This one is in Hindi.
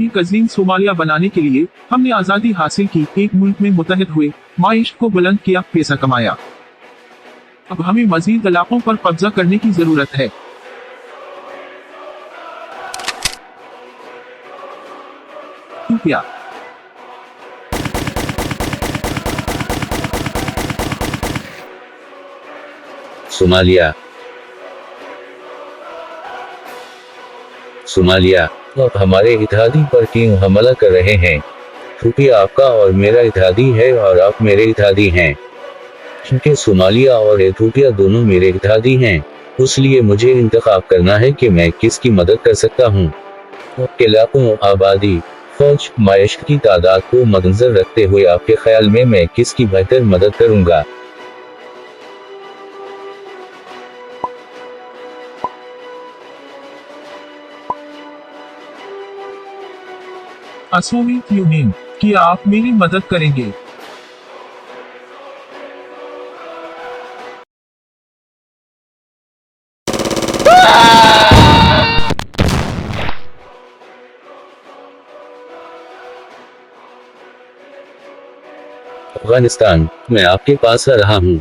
एक अजीम सोमालिया बनाने के लिए हमने आज़ादी हासिल की, एक मुल्क में मुतहद हुए माइश को बुलंद किया, पैसा कमाया। अब हमें मजीद इलाकों पर कब्जा करने की ज़रूरत है। सोमालिया। सोमालिया। अब हमारे इतिहादी पर क्यों हमला कर रहे हैं? रुपया आपका और मेरा इतिहादी है और आप मेरे इतिहादी हैं। क्योंकि सोमालिया और एथोपिया दोनों मेरे इतिहादी हैं इसलिए मुझे इंतखाब करना है कि मैं किसकी मदद कर सकता हूँ। इलाकों आबादी, फौज माइश की तादाद को मद्देनजर रखते हुए आपके ख्याल में मैं किसकी बेहतर मदद करूँगा? सोवियत यूनियन क्या आप मेरी मदद करेंगे। अफ़गानिस्तान मैं आपके पास आ रहा हूँ।